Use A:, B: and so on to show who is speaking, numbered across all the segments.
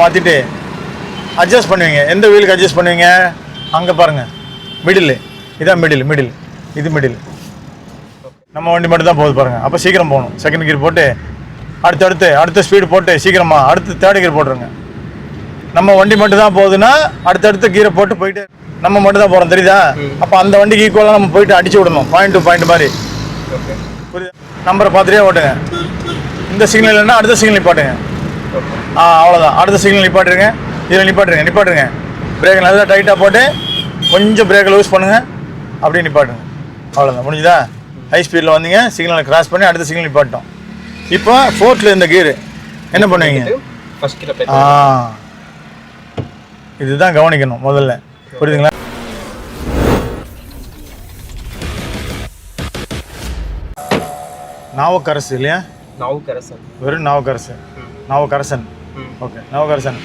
A: மாற்றிட்டு அட்ஜஸ்ட் பண்ணுவீங்க. எந்த வீலுக்கு அட்ஜஸ்ட் பண்ணுவீங்க? அங்கே பாருங்கள் மிடில் இதான் மிடில் மிடில் இது மிடில் நம்ம வண்டி மட்டும் தான் போகுது பாருங்கள் அப்போ சீக்கிரம் போகணும். செகண்ட் கியர் போட்டு அடுத்தடுத்து அடுத்த ஸ்பீடு போட்டு சீக்கிரமா அடுத்து தேர்ட் கியர் போட்டுருங்க. நம்ம வண்டி மட்டும் தான் போகுதுன்னா அடுத்தடுத்து கீரை போட்டு போயிட்டு நம்ம மட்டும் தான் போகிறோம் தெரியுதா? அப்போ அந்த வண்டிக்கு ஈக்குவலாக நம்ம போயிட்டு அடிச்சு விடணும். பாயிண்ட் டு பாயிண்ட் மாதிரி.
B: ஓகே
A: நம்பரை பார்த்துட்டே ஓட்டுங்க. இந்த சிக்னல் இல்லைன்னா அடுத்த சிக்னல்
B: போட்டுங்க.
A: ஆ அவ்வளோதான் அடுத்த சிக்னல் நிப்பாட்டுருங்க. இதில் நிப்பாட்டுருங்க நிப்பாட்டுருங்க. பிரேக் நல்லா டைட்டாக போட்டு கொஞ்சம் பிரேக்கை லூஸ் பண்ணுங்க. அப்படியே நிப்பாட்டுங்க. அவ்வளோதான் முடிஞ்சுதா? ஹை ஸ்பீடில் வந்தீங்க சிக்னலை கிராஸ் பண்ணி அடுத்த சிக்னல் நிப்பாட்டோம் இப்போ ஃபோர்த்தில் இந்த கீரு என்ன பண்ணுவீங்க? ஆ. இதுதான் கவனிக்கணும் முதல்ல. புரியுதுங்களா? நாவக்கரசு இல்லையா?
B: நாவுக்கரசன்
A: வெறும் நாவக்கரசு. நாவக்கரசன். ஓகே நவகரசன்.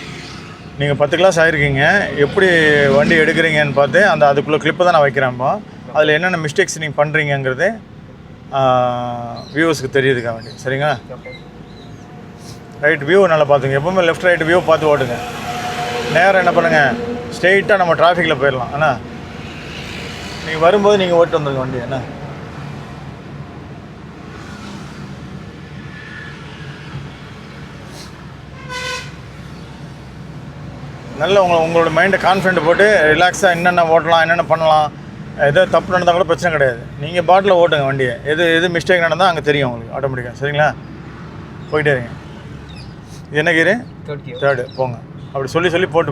A: நீங்கள் பத்து கிளாஸ் ஆயிருக்கீங்க. எப்படி வண்டி எடுக்கிறீங்கன்னு பார்த்து அந்த அதுக்குள்ளே கிளிப்பை தான் நான் வைக்கிறேன் இப்போ அதில் என்னென்ன மிஸ்டேக்ஸ் நீங்கள் பண்ணுறீங்கங்கிறது வியூவர்ஸ்க்கு தெரியுதுக்கா வண்டி. சரிங்களா? ரைட் வியூ நல்லா பார்த்துங்க. எப்பவுமே லெஃப்ட் ரைட் வியூ பார்த்து ஓட்டுங்க. நேரம் என்ன பண்ணுங்கள் ஸ்ட்ரெயிட்டாக நம்ம டிராஃபிக்கில் போயிடலாம். அண்ணா. நீங்கள் வரும்போது நீங்கள் ஓட்டு வந்துருங்க வண்டி என்ன நல்ல உங்களை உங்களோட மைண்டை கான்ஃபிடென்ட் போட்டு ரிலாக்ஸாக என்னென்ன ஓட்டலாம் என்னென்ன பண்ணலாம் எதோ தப்பு நடந்தால் கூட பிரச்சனை கிடையாது. நீங்கள் பாட்டில் ஓட்டுங்க வண்டியை. எது எது மிஸ்டேக் நடந்தால் அங்கே தெரியும் உங்களுக்கு ஆட்டோமேட்டிக்காக சரிங்களா? போயிட்டே இருங்க. இது என்ன கீரு
B: தேர்ட்
A: போங்க. அப்படி சொல்லி சொல்லி போட்டு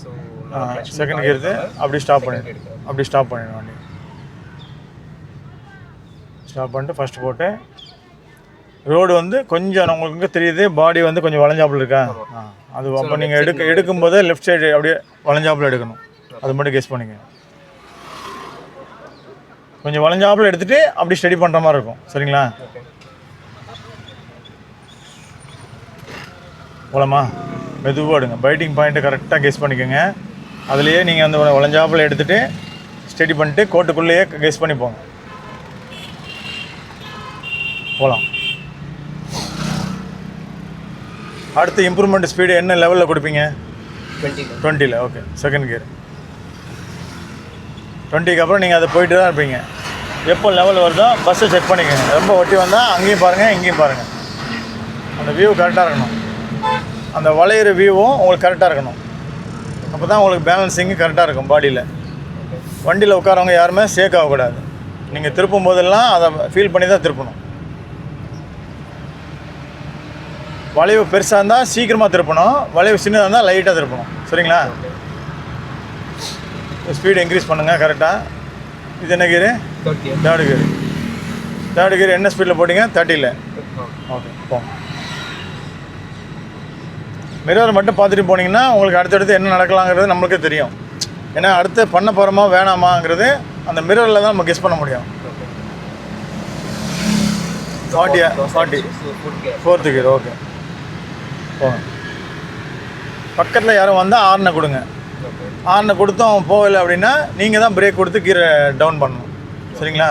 B: ஸோ
A: செகண்ட் கீர்து அப்படி ஸ்டாப் பண்ணிடு. அப்படி ஸ்டாப் பண்ணிடு வண்டி ஸ்டாப் பண்ணிட்டு ஃபஸ்ட்டு போட்டு ரோடு வந்து கொஞ்சம் உங்களுக்கு தெரியுது பாடி வந்து கொஞ்சம் வளைஞ்சாப்புல இருக்கா? அது அப்போ நீங்கள் எடுக்க எடுக்கும்போது லெஃப்ட் சைடு அப்படியே வளைஞ்சாப்புல எடுக்கணும். அது மட்டும் கெஸ் பண்ணிக்க கொஞ்சம் வளைஞ்சாப்புல எடுத்துட்டு அப்படி ஸ்டடி பண்ணுற மாதிரி இருக்கும். சரிங்களா? போலாமா? மெதுவாக எடுங்க. பைட்டிங் பாயிண்ட்டை கரெக்டாக கெஸ் பண்ணிக்கோங்க. அதுலேயே நீங்கள் அந்த வளைஞ்சாப்பில் எடுத்துகிட்டு ஸ்டடி பண்ணிட்டு கோட்டுக்குள்ளேயே கெஸ் பண்ணி போங்க. போகலாம் அடுத்து இம்ப்ரூவ்மெண்ட் ஸ்பீடு என்ன லெவலில் கொடுப்பீங்க?
B: டுவெண்ட்டி
A: டுவெண்ட்டியில் ஓகே செகண்ட் கியர் டுவெண்ட்டிக்கு அப்புறம் நீங்கள் அதை போயிட்டு தான் இருப்பீங்க. எப்போ லெவல் வருதோ பஸ்ஸை செக் பண்ணிக்கோங்க. ரொம்ப ஒட்டி வந்தால் அங்கேயும் பாருங்கள் இங்கேயும் பாருங்கள் அந்த வியூ கரெக்டாக இருக்கணும். அந்த வளையிற வியூவும் உங்களுக்கு கரெக்டாக இருக்கணும். அப்போ தான் உங்களுக்கு பேலன்சிங்கு கரெக்டாக இருக்கும் பாடியில் வண்டியில் உட்காரவங்க யாருமே சேக் ஆகக்கூடாது. நீங்கள் திருப்பும் போதெல்லாம் அதை ஃபீல் பண்ணி தான் திருப்பணும். வளைவு பெருசாக இருந்தால் சீக்கிரமாக திருப்பணும். வளைவு சின்னதாக இருந்தால் லைட்டாக திருப்பணும். சரிங்களா? ஸ்பீடு இன்க்ரீஸ் பண்ணுங்கள் கரெக்டாக இது என்ன gear
B: third
A: gear third gear என்ன ஸ்பீடில் போட்டிங்க? தேர்ட்டியில் ஓகே போங்க மிரர் மட்டும் பார்த்துட்டு போனீங்கன்னா உங்களுக்கு அடுத்தடுத்து என்ன நடக்கலாங்கிறது நம்மளுக்கே தெரியும். ஏன்னா அடுத்து பண்ண போகிறோமா வேணாமாங்கிறது அந்த மிரரில் தான் நம்ம கெஸ் பண்ண முடியும். ஃபார்ட்டியா ஃபார்ட்டி ஃபோர்த்து கீர் ஓகே போங்க பக்கத்தில் யாரும் வந்தால் ஆர்னை கொடுங்க. ஆர்னை கொடுத்தும் போகலை அப்படின்னா நீங்கள் தான் பிரேக் கொடுத்து கீரை டவுன் பண்ணணும். சரிங்களா?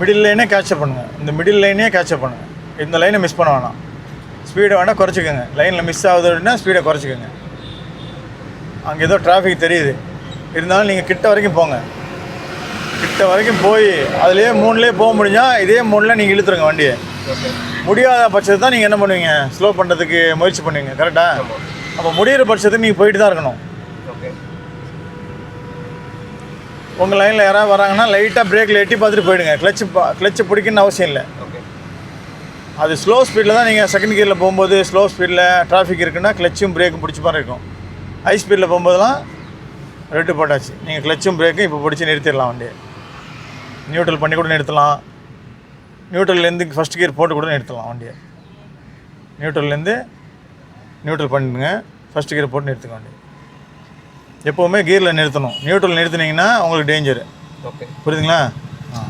A: மிடில் லைனே கேட்சப் பண்ணுங்க. இந்த மிடில் லைனே கேட்சப் பண்ணுங்க. இந்த லைனை மிஸ் பண்ண வேணாம். ஸ்பீடை வேணால் குறைச்சிக்கோங்க. லைனில் மிஸ் ஆகுது அப்படின்னா ஸ்பீடை குறைச்சிக்கோங்க. அங்கே ஏதோ டிராஃபிக் தெரியுது. இருந்தாலும் நீங்கள் கிட்ட வரைக்கும் போங்க. கிட்ட வரைக்கும் போய் அதுலேயே மூணுலேயே போக முடிஞ்சால் இதே மூணில் நீங்கள் இழுத்துருங்க வண்டியை. முடியாத பட்சத்தை தான் நீங்கள் என்ன பண்ணுவீங்க? ஸ்லோ பண்ணுறதுக்கு முயற்சி பண்ணுவீங்க. கரெக்டாக அப்போ முடியிற பட்சத்துக்கு நீங்கள் போயிட்டு தான் இருக்கணும்.
B: ஓகே.
A: உங்கள் லைனில் யாராவது வராங்கன்னா லைட்டாக பிரேக்கில் எட்டி பார்த்துட்டு போயிடுங்க. கிளச்சு கிளச்சு பிடிக்கணும்னு அவசியம் இல்லை.
B: ஓகே.
A: அது ஸ்லோ ஸ்பீடில் தான் நீங்கள் செகண்ட் கியரில் போகும்போது ஸ்லோ ஸ்பீடில் டிராஃபிக் இருக்குன்னா கிளச்சும் பிரேக்கும் பிடிச்ச மாதிரி இருக்கும். ஹை ஸ்பீடில் போகும்போதெல்லாம் ரெட்டு போட்டாச்சு. நீங்கள் கிளச்சும் பிரேக்கும் இப்போ பிடிச்சி நிறுத்திடலாம் வண்டியை. நியூட்ரல் பண்ணி கூட நிறுத்தலாம். நியூட்ரல்லேருந்து ஃபஸ்ட் கியர் போட்டு கூட நிறுத்தலாம் வண்டியை. நியூட்ரல்லேருந்து நியூட்ரல் பண்ணிடுங்க ஃபஸ்ட் கியர் போட்டு நிறுத்துங்க வண்டி எப்போவுமே கியரில் நிறுத்தணும். நியூட்ரல் நிறுத்துனீங்கன்னா உங்களுக்கு டேஞ்சரு
B: ஓகே
A: புரியுதுங்களா? ஆ.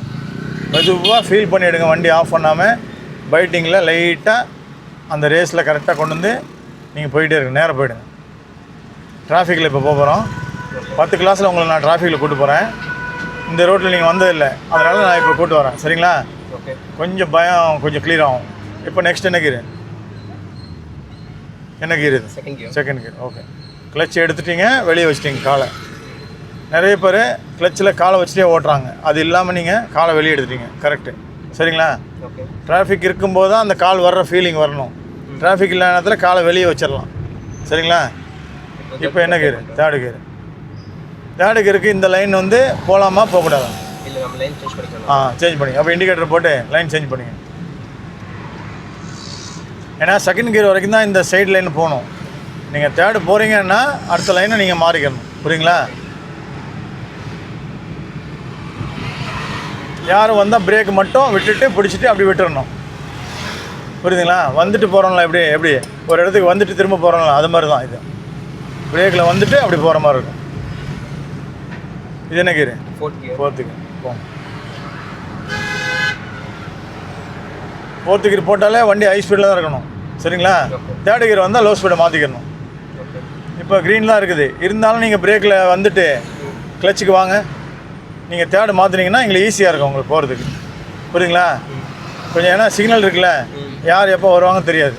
A: மெதுவாக ஃபீல் பண்ணி எடுங்க. வண்டி ஆஃப் பண்ணாமல் பைட்டிங்கில் லைட்டாக அந்த ரேஸில் கரெக்டாக கொண்டு வந்து நீங்கள் போயிட்டே இருங்க. நேராக போயிடுங்க. டிராஃபிக்கில் இப்போ போக போகிறோம் பத்து கிளாஸில் உங்களை நான் டிராஃபிக்கில் கூட்டு போகிறேன் இந்த ரோட்டில் நீங்கள் வந்ததில்லை. அதனால் நான் இப்போ கூட்டு வரேன். சரிங்களா?
B: ஓகே
A: கொஞ்சம் பயம் கொஞ்சம் clear ஆகும். இப்போ நெக்ஸ்ட் என்ன கீர் என்ன கீர் இது?
B: செகண்ட்
A: கீர் ஓகே கிளச் எடுத்துட்டீங்க வெளியே வச்சிட்டீங்க காலை. நிறைய பேர் கிளச்சில் காலை வச்சுட்டே ஓட்டுறாங்க. அது இல்லாமல் நீங்கள் காலை வெளியே எடுத்துட்டீங்க. கரெக்டு சரிங்களா?
B: ஓகே
A: டிராஃபிக் இருக்கும்போது தான் அந்த கால் வர்ற ஃபீலிங் வரணும். டிராஃபிக் இல்லாத நேரத்தில் காலை வெளியே வச்சிடலாம். சரிங்களா? இப்போ என்ன கீர் தேர்டு கீர் தேர்டு கீருக்கு இந்த லைன் வந்து போகலாமா போகக்கூடாதா?
B: இல்லை நம்ம லைன் சேஞ்ச் பண்ணிக்கலாம்.
A: ஆ சேஞ்ச் பண்ணி. அப்போ இண்டிகேட்டர் போட்டு லைன் சேஞ்ச் பண்ணுங்க. ஏன்னா செகண்ட் கியர் வரைக்கும் தான் இந்த சைடு லைன் போகணும். நீங்கள் தேர்டு போகிறீங்கன்னா அடுத்த லைனை நீங்கள் மாறிக்கணும். புரியுங்களா? யாரும் வந்தால் பிரேக் மட்டும் விட்டுட்டு பிடிச்சிட்டு அப்படி விட்டுறணும். புரியுதுங்களா? வந்துட்டு போகிறோம்ல எப்படி? எப்படி? ஒரு இடத்துக்கு வந்துட்டு திரும்ப போகிறோம்ல அது மாதிரி தான் இது பிரேக்கில் வந்துட்டு அப்படி போகிற மாதிரி இருக்கும். இது என்ன கீரு ஃபோர்த்துக்கு போங்க ஃபோர்த்து கீர் போட்டாலே வண்டி ஹை ஸ்பீடில் தான் இருக்கணும். சரிங்களா. தேர்டு கீர் வந்தால் லோ ஸ்பீடை மாற்றிக்கணும் இப்போ க்ரீன் தான் இருக்குது. இருந்தாலும் நீங்கள் பிரேக்கில் வந்துட்டு கிளச்சுக்கு வாங்க. நீங்கள் தேர்டு மாற்றினீங்கன்னா எங்களுக்கு ஈஸியாக இருக்கும் உங்களுக்கு போகிறதுக்கு புரியுதுங்களா? கொஞ்சம் ஏன்னா சிக்னல் இருக்குல்ல. யார் எப்போ வருவாங்க தெரியாது.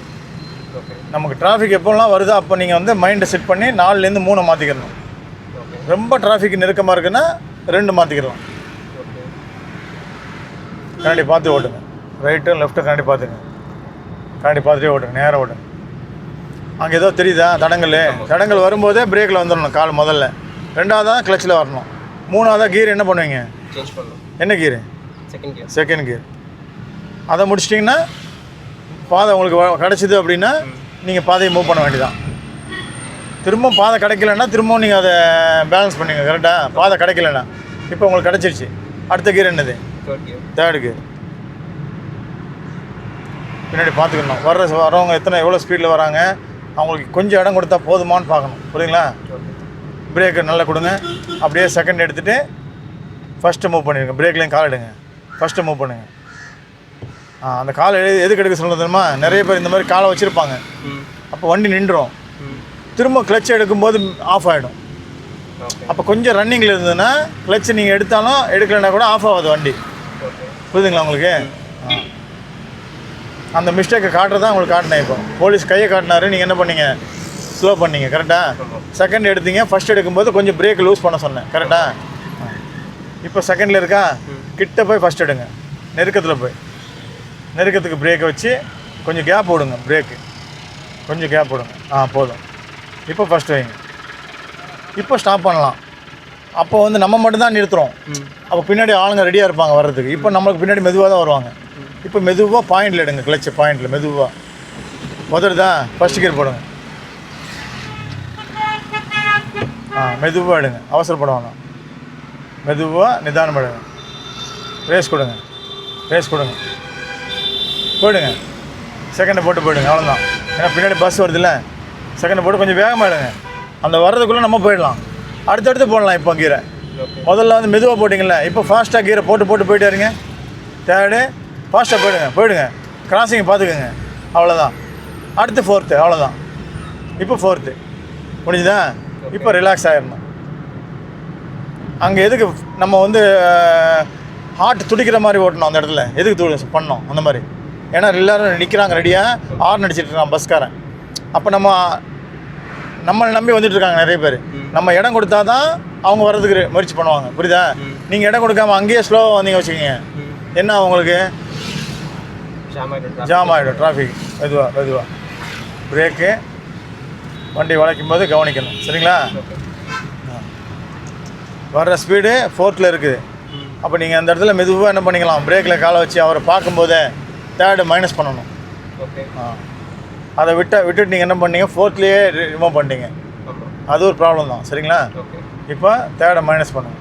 A: நமக்கு டிராஃபிக் எப்போல்லாம் வருதோ அப்போ நீங்கள் வந்து மைண்டை செட் பண்ணி நாலுலேருந்து மூணை மாற்றிக்கணும் ரொம்ப டிராஃபிக் நெருக்கமாக இருக்குன்னா ரெண்டு மாற்றிக்கலாம்
B: ஓகே
A: கண்ணாடி பார்த்து ஓட்டுங்க. ரைட்டு லெஃப்ட்டு கண்ணாடி பார்த்துங்க. கண்ணாடி பார்த்துட்டே ஓட்டுங்க நேராக ஓட்டுங்க. அங்கே ஏதோ தெரியுதா? தடங்கள் தடங்கள் வரும்போதே பிரேக்கில் வந்துடணும் கால் முதல்ல. ரெண்டாவதாக கிளச்சில் வரணும். மூணாவதாக கீர் என்ன பண்ணுவீங்க? என்ன gear
B: second gear
A: second gear அதை முடிச்சிட்டிங்கன்னா பாதை உங்களுக்கு கிடைச்சிது அப்படின்னா நீங்கள் பாதையை மூவ் பண்ண வேண்டியதான் திரும்ப பாதை கிடைக்கலன்னா திரும்பவும் நீங்கள் அதை பேலன்ஸ் பண்ணுங்க கரெக்டாக பாதை கிடைக்கலன்னா. இப்போ உங்களுக்கு கிடச்சிருச்சு. அடுத்த கீர் என்னது?
B: தேர்ட் கியர்
A: பின்னாடி பார்த்துக்கணும். வர்ற வரவங்க எத்தனை எவ்வளோ ஸ்பீடில் வராங்க? அவங்களுக்கு கொஞ்சம் இடம் கொடுத்தா போதுமான்னு பார்க்கணும். புரியுங்களா பிரேக்கு நல்லா கொடுங்க. அப்படியே செகண்ட் எடுத்துகிட்டு ஃபஸ்ட்டு மூவ் பண்ணிடுங்க. பிரேக்லேயும் கால் எடுங்க. ஃபஸ்ட்டு மூவ் பண்ணுங்க. ஆ அந்த கால் எது எதுக்கு எடுக்க சொல்லுறது தெரியுமா? நிறைய பேர் இந்த மாதிரி காலை வச்சுருப்பாங்க. அப்போ வண்டி நின்றுடும் திரும்ப கிளச் எடுக்கும்போது ஆஃப் ஆகிடும் அப்போ கொஞ்சம் ரன்னிங்கில் இருந்ததுன்னா கிளச் நீங்கள் எடுத்தாலும் எடுக்கலைன்னா கூட ஆஃப் ஆகாது வண்டி. புரியுதுங்களா உங்களுக்கு? ஆ. அந்த மிஸ்டேக்கை காட்டுறதா உங்களுக்கு காட்டினேன் இப்போ. போலீஸ் கையை காட்டினாரு நீங்கள் என்ன பண்ணீங்க? ஸ்லோ பண்ணீங்க கரெக்டாக செகண்ட் எடுத்தீங்க ஃபர்ஸ்ட் எடுக்கும்போது கொஞ்சம் பிரேக் லூஸ் பண்ண சொன்னேன் கரெக்டாக இப்போ செகண்டில் இருக்கா? கிட்ட போய் ஃபர்ஸ்ட் எடுங்க. நெருக்கத்தில் போய். நெருக்கத்துக்கு பிரேக்கை வச்சு கொஞ்சம் கேப் விடுங்க பிரேக்கு கொஞ்சம் கேப் விடுங்க. ஆ போதும். இப்போ ஃபர்ஸ்ட் வைங்க. இப்போ ஸ்டாப் பண்ணலாம். அப்போ வந்து நம்ம மட்டும்தான் நிறுத்துகிறோம் அப்போ பின்னாடி ஆளுங்க ரெடியாக இருப்பாங்க வர்றதுக்கு. இப்போ நம்மளுக்கு பின்னாடி மெதுவாக தான் வருவாங்க. இப்போ மெதுவாக பாயிண்டில் எடுங்க கிளச்சு பாயிண்டில் மெதுவாக முதல்தா ஃபர்ஸ்ட் கியர் போடுங்க. ஆ மெதுவாக எடுங்க. அவசரப்பட வேணாம் மெதுவாக நிதானம் எடுங்க. ரேஸ் கொடுங்க. ரேஸ் கொடுங்க. போயிடுங்க செகண்டை போட்டு போயிடுங்க அவ்வளோதான் ஏன்னா பின்னாடி பஸ் வருதுல்ல. செகண்டை போட்டு கொஞ்சம் வேகமாக எடுங்க. அந்த வர்றதுக்குள்ளே நம்ம போயிடலாம். அடுத்தடுத்து போடலாம் இப்போ கீரை. முதல்ல வந்து மெதுவாக போட்டிங்கல்ல இப்போ ஃபாஸ்ட்டாக கீரை போட்டு போட்டு போயிட்டே இருங்க. தேர்டு ஃபாஸ்ட்டாக போயிடுங்க போயிடுங்க. கிராசிங் பார்த்துக்கோங்க அவ்வளோதான் அடுத்து ஃபோர்த்து அவ்வளோதான் இப்போ ஃபோர்த்து முடிஞ்சுதா? இப்போ ரிலாக்ஸ் ஆகிடணும் அங்கே எதுக்கு நம்ம வந்து ஹார்ட் துடிக்கிற மாதிரி ஓட்டணும் அந்த இடத்துல. எதுக்கு து பண்ணோம் அந்த மாதிரி. ஏன்னா எல்லாரும் நிற்கிறாங்க ரெடியாக ஆர்ன் அடிச்சிட்டு இருக்கான் பஸ்காரன் அப்போ நம்ம நம்மளை நம்பி வந்துட்டு இருக்காங்க நிறைய பேர். நம்ம இடம் கொடுத்தா தான் அவங்க வர்றதுக்கு முயற்சி பண்ணுவாங்க. புரியுதா? நீங்கள் இடம் கொடுக்காம அங்கேயே ஸ்லோவாக வந்தீங்க வச்சுக்கோங்க. என்ன உங்களுக்கு?
B: ஜாம் ஆகிடும்
A: டிராஃபிக் மெதுவாக மெதுவாக பிரேக்கு வண்டி வளைக்கும் போது கவனிக்கணும். சரிங்களா? வர்ற ஸ்பீடு ஃபோர்த்தில் இருக்குது. அப்போ நீங்கள் அந்த இடத்துல மெதுவாக என்ன பண்ணிக்கலாம்? பிரேக்கில் காலை வச்சு அவரை பார்க்கும்போதே தேர்டு மைனஸ் பண்ணணும்.
B: ஓகே.
A: ஆ. அதை விட்ட விட்டுட்டு நீங்கள் என்ன பண்ணீங்க? ஃபோர்த்லேயே ரிமூவ் பண்ணிட்டீங்க. அது ஒரு ப்ராப்ளம் தான். சரிங்களா? இப்போ தேர்டை மைனஸ் பண்ணுங்க.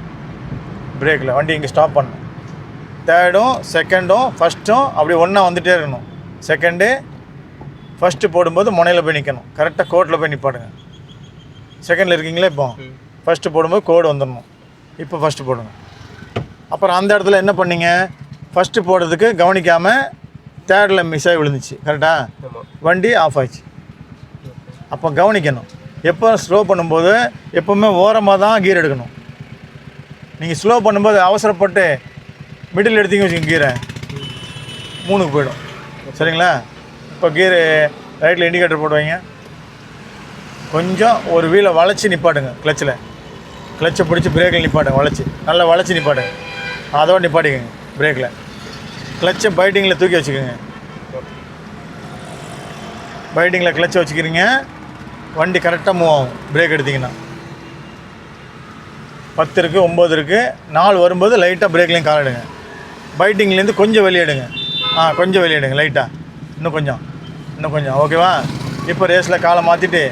A: பிரேக்கில் வண்டி இங்கே ஸ்டாப் பண்ணணும் தேர்டும் செகண்டும் ஃபஸ்ட்டும் அப்படி ஒன்றா வந்துகிட்டே இருக்கணும். செகண்டு ஃபஸ்ட்டு போடும்போது முனையில் போய் நிற்கணும் கரெக்டாக கோட்டில் போய் நிப்பாடுங்க செகண்டில் இருக்கீங்களே இப்போ? ஃபஸ்ட்டு போடும்போது கோடு வந்துடணும். இப்போ ஃபஸ்ட்டு போடுங்க. அப்புறம் அந்த இடத்துல என்ன பண்ணீங்க? ஃபஸ்ட்டு போடுறதுக்கு கவனிக்காமல் தேர்டில் மிஸ் ஆகி விழுந்துச்சு. கரெக்டாக வண்டி ஆஃப் ஆயிடுச்சு. அப்போ கவனிக்கணும். எப்போ ஸ்லோ பண்ணும்போது எப்போவுமே ஓரமாக தான் கீர் எடுக்கணும். நீங்கள் ஸ்லோ பண்ணும்போது அவசரப்பட்டு மிடில் எடுத்தீங்க வச்சுக்கோங்க கீரை மூணுக்கு போயிடும். சரிங்களா? இப்போ கீரு ரைட்டில் இண்டிகேட்டர் போட்டு வைங்க. கொஞ்சம் ஒரு வீலை வளைச்சி நிப்பாட்டுங்க கிளச்சில் கிளச்சை பிடிச்சி பிரேக்கில் நிப்பாட்டுங்க வளைச்சி. நல்லா வளைச்சி நிப்பாட்டுங்க. அதோட நிப்பாட்டிக்கங்க பிரேக்கில் கிளச்சை பைட்டிங்கில் தூக்கி வச்சுக்கோங்க. பைட்டிங்கில் கிளச்சை வச்சுக்கிறீங்க. வண்டி கரெக்டாக மூவ் ஆகும். பிரேக் எடுத்தீங்கன்னா. பத்து இருக்குது ஒம்பது இருக்குது நாலு வரும்போது லைட்டாக பிரேக்லேயும் கால் எடுங்க. பைட்டிங்லேருந்து கொஞ்சம் வெளியிடுங்க ஆ கொஞ்சம் வெளியிடுங்க லைட்டாக இன்னும் கொஞ்சம். இன்னும் கொஞ்சம். ஓகேவா இப்போ ரேஸில் காலை மாற்றிட்டு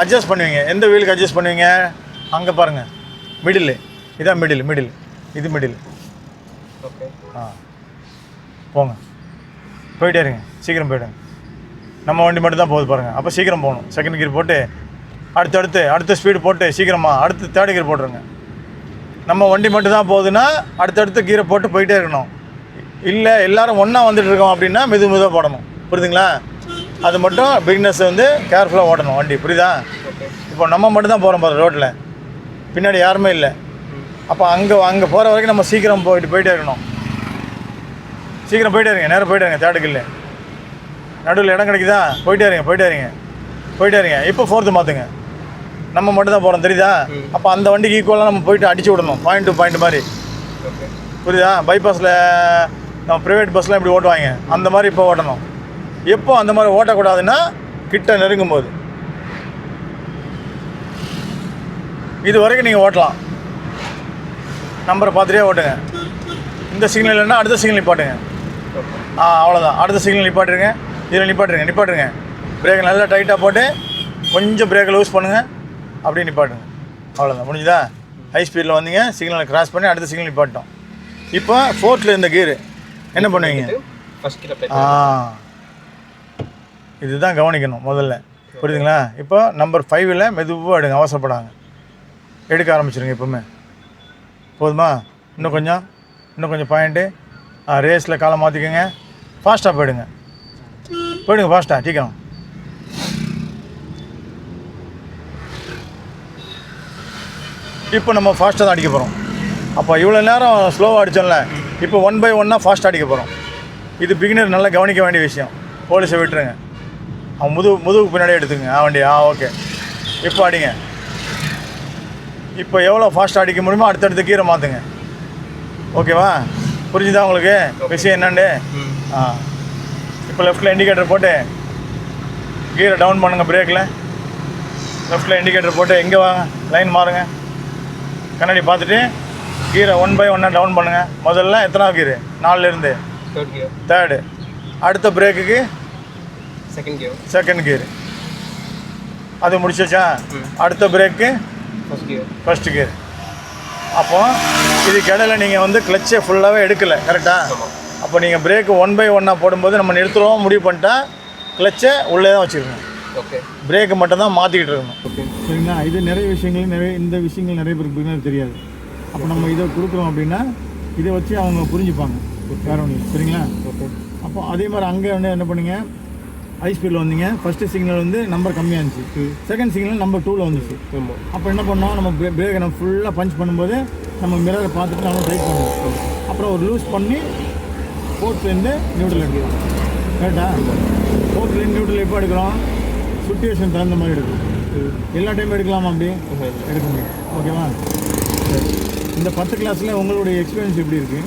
A: அட்ஜஸ்ட் பண்ணுவீங்க. எந்த வீலுக்கு அட்ஜஸ்ட் பண்ணுவீங்க? அங்கே பாருங்கள் மிடில் இதான் மிடில் மிடில் இது மிடில்
B: ஓகே
A: ஆ. போங்க. போயிட்டே இருங்க. சீக்கிரம் போயிடுங்க. நம்ம வண்டி மட்டும் தான் போகுது பாருங்கள் அப்போ சீக்கிரம் போகணும். செகண்ட் கியர் போட்டு அடுத்தடுத்து அடுத்த ஸ்பீடு போட்டு சீக்கிரமாக அடுத்து தேர்ட் கியர் போட்டுருங்க. நம்ம வண்டி மட்டும் தான் போகுதுன்னா அடுத்தடுத்து கீரை போட்டு போயிட்டே இருக்கணும். இல்லை எல்லோரும் ஒன்றா வந்துட்டு இருக்கோம் அப்படின்னா மெது மெதுவாக போடணும். புரியுதுங்களா? அது மட்டும் பிகினஸ் வந்து கேர்ஃபுல்லாக ஓடணும் வண்டி. புரியுதா? இப்போ நம்ம மட்டும் தான் போகிறோம் பாரு ரோட்டில் பின்னாடி யாருமே இல்லை. அப்போ அங்கே அங்கே போகிற வரைக்கும் நம்ம சீக்கிரம் போயிட்டு போயிட்டே இருக்கணும். சீக்கிரம் போயிட்டே இருங்க நேரம் போயிட்டே இருங்க தேடுக்கல்ல நடுவில் இடம் கிடைக்குதா? போயிட்டே இருங்க போயிட்டே இருங்க போயிட்டே இருங்க இப்போ ஃபோர்த்து மாற்றுங்க நம்ம மட்டும் தான் போகிறோம் தெரியுதா. அப்போ அந்த வண்டிக்கு ஈக்குவலாக நம்ம போயிட்டு அடிச்சு விடணும். பாயிண்ட் டு பாயிண்ட் மாதிரி. புரியுதா? பைபாஸில் நம்ம ப்ரைவேட் பஸ்லாம் இப்படி ஓட்டுவாங்க. அந்த மாதிரி இப்போ ஓட்டணும். எப்போ அந்த மாதிரி ஓட்டக்கூடாதுன்னா கிட்ட நெருங்கும் போது இது வரைக்கும் நீங்கள் ஓட்டலாம். நம்பரை பார்த்துட்டே ஓட்டுங்க. இந்த சிக்னல் இல்லைன்னா அடுத்த சிக்னல் நிப்பாட்டுங்க
B: ஓகே
A: ஆ அவ்வளோதான் அடுத்த சிக்னல் நிப்பாட்டுருங்க. இதில் நிப்பாட்டுருங்க நிப்பாட்டுருங்க. பிரேக் நல்லா டைட்டாக போட்டு கொஞ்சம் பிரேக்கை லூஸ் பண்ணுங்கள் அப்படியே நிப்பாட்டுங்க. அவ்வளோதான் முடிஞ்சுதா? ஹை ஸ்பீடில் வந்தீங்க சிக்னலை கிராஸ் பண்ணி அடுத்த சிக்னல் நிப்பாட்டோம் இப்போ ஃபோர்த்தில் இந்த கீரு என்ன பண்ணுவீங்க? ஆ. இதுதான் கவனிக்கணும் முதல்ல. புரியுதுங்களா? இப்போ நம்பர் ஃபைவ்ல மெதுவாக எடுங்க அவசரப்படாங்க. எடுக்க ஆரம்பிச்சிருங்க எப்பவுமே. போதுமா? இன்னும் கொஞ்சம்? இன்னும் கொஞ்சம் பாயிண்ட்டு ரேஸில் காலை மாற்றிக்கோங்க ஃபாஸ்ட்டாக போயிடுங்க. போயிடுங்க ஃபாஸ்ட்டாக சீக்கிரம். இப்போ நம்ம ஃபாஸ்ட்டாக தான் அடிக்க போகிறோம் அப்போ இவ்வளோ நேரம் ஸ்லோவாக அடித்தோம்ல இப்போ ஒன் பை ஒன்னாக ஃபாஸ்ட்டாக அடிக்க போகிறோம் இது பிகினர் நல்லா கவனிக்க வேண்டிய விஷயம். போலீஸை விட்டுருங்க. அவன் முது முதுகு பின்னாடியே எடுத்துங்க ஆ வண்டி ஆ ஓகே இப்போ அடிங்க. இப்போ எவ்வளோ ஃபாஸ்ட்டாக அடிக்க முடியுமோ அடுத்தடுத்து கீரை மாற்றுங்க ஓகேவா புரிஞ்சுதா உங்களுக்கு? விஷயம் என்னண்டு ஆ. இப்போ லெஃப்ட்டில் இண்டிகேட்டர் போட்டு கீரை டவுன் பண்ணுங்கள் பிரேக்கில் லெஃப்ட்டில் இண்டிகேட்டர் போட்டு எங்கே வா லைன் மாறுங்க. கண்ணாடி பார்த்துட்டு கீரை ஒன் பை ஒன்னாக டவுன் பண்ணுங்கள் முதல்ல எத்தனாவது கீரு நாலுலேருந்து
B: தேர்ட்
A: அடுத்த பிரேக்குக்கு
B: செகண்ட் கியர்
A: செகண்ட் கியர் அது முடிச்சாச்சா. அடுத்த brake
B: first gear
A: first gear அப்போ இதுக்கு இடையில நீங்கள் வந்து கிளச்சை ஃபுல்லாகவே எடுக்கலை கரெக்டாக அப்போ நீங்கள் பிரேக்கு ஒன் பை ஒன்னாக போடும்போது நம்ம நிறுத்துறோம் முடிவு பண்ணிட்டா கிளச்சை உள்ளே தான் வச்சுருக்கணும்.
B: ஓகே
A: பிரேக்கு மட்டும் தான் மாற்றிக்கிட்டு இருக்கணும்.
B: ஓகே
A: சரிங்களா? இது நிறைய விஷயங்கள் நிறைய இந்த விஷயங்கள் நிறைய பேருக்கு தெரியாது. அப்போ நம்ம இதை கொடுக்குறோம் அப்படின்னா இதை வச்சு அவங்க புரிஞ்சுப்பாங்க. வேற ஒன்று. சரிங்களா?
B: ஓகே
A: அப்போ அதே மாதிரி அங்கே வந்து என்ன பண்ணுங்க? ஹை ஸ்பீடில் வந்தீங்க. ஃபஸ்ட்டு சிக்னல் வந்து நம்பர் கம்மியாக இருந்துச்சு. செகண்ட் சிக்னல் நம்பர் டூவில் வந்துச்சு. அப்போ என்ன பண்ணோம்? நம்ம பிரேக்கை நம்ம ஃபுல்லாக பஞ்ச் பண்ணும்போது நம்ம மிரரை பார்த்துட்டு நம்ம டைட் பண்ணுவோம். அப்புறம் ஒரு லூஸ் பண்ணி ஃபோர்த்லேருந்து நியூட்ரல் எடுக்கலாம் கரெக்டா ஃபோர்த்லேருந்து நியூட்ரல் எப்போ எடுக்கிறோம் சுச்சுவேஷன் தகுந்த மாதிரி எடுக்கும் எல்லா டைமும் எடுக்கலாமா அப்படி? எடுக்க முடியும். ஓகேவா இந்த பத்து கிளாஸில் உங்களுடைய எக்ஸ்பீரியன்ஸ் எப்படி இருக்குது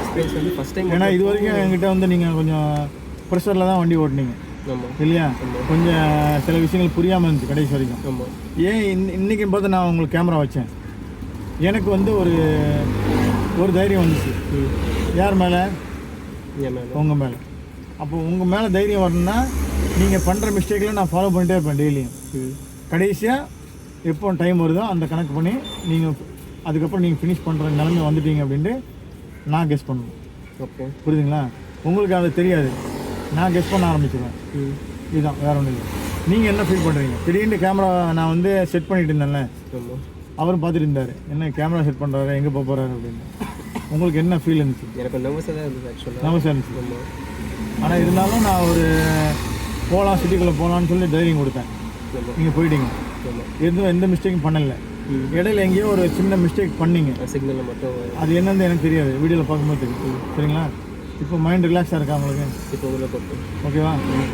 B: எக்ஸ்பீரியன்ஸ் வந்து டைம்
A: ஏன்னா இது வரைக்கும் என்கிட்ட வந்து நீங்கள் கொஞ்சம் ப்ரெஷரில் தான் வண்டி ஓட்டுனீங்க. இல்லையா? கொஞ்சம் சில விஷயங்கள் புரியாமல் இருந்துச்சு கடைசி வரைக்கும். ஏன் இன் இன்றைக்கி பார்த்து நான் உங்களுக்கு கேமரா வச்சேன். எனக்கு வந்து ஒரு ஒரு தைரியம் வந்துச்சு. யார் மேலே? உங்கள் மேலே. அப்போ உங்கள் மேலே தைரியம் வரணும்னா நீங்கள் பண்ணுற மிஸ்டேக்கில் நான் ஃபாலோ பண்ணிட்டே இருப்பேன் டெய்லியும் கடைசியாக எப்போ டைம் வருதோ அந்த கணக்கு பண்ணி நீங்கள் அதுக்கப்புறம் நீங்கள் ஃபினிஷ் பண்ணுற நிலைமை வந்துட்டீங்க அப்படின்ட்டு நான் கெஸ் பண்ணுவேன்
B: ஓகே
A: புரியுதுங்களா? உங்களுக்கு அது தெரியாது. நான் கெஸ் பண்ண ஆரம்பிச்சிடுவேன் இதுதான் வேற ஒன்றும் இல்லை. நீங்கள் என்ன ஃபீல் பண்ணுறீங்க திடீர்னு கேமரா நான் வந்து செட் பண்ணிட்டு இருந்தேன்ல.
B: ஆமாம்
A: அவரும் பார்த்துட்டு இருந்தார். என்ன கேமரா செட் பண்ணுறாரு எங்கே போக போகிறாரு அப்படின்னு. உங்களுக்கு என்ன ஃபீல் இருந்துச்சு?
B: எனக்கு நர்வஸாக தான் இருந்தது ஆக்சுவலாக
A: நர்வஸாக இருந்துச்சு. ஆனால் இருந்தாலும் நான் ஒரு போகலாம் சிட்டிக்குள்ளே போகலான்னு சொல்லி தைரியம் கொடுத்தேன். நீங்கள் போயிட்டீங்க. எதுவும் எந்த மிஸ்டேக்கும் பண்ணல. இடையில எங்கேயோ ஒரு சின்ன மிஸ்டேக் பண்ணீங்க.
B: சிக்னலில் மட்டும்
A: அது என்னன்னு எனக்கு தெரியாது. வீடியோவில் பார்க்கும்போது தெரியும். சரிங்களா? இப்போ மைண்ட் ரிலாக்ஸாக இருக்கா உங்களுக்கு?
B: இப்போ உள்ள
A: ஓகேவா சரி.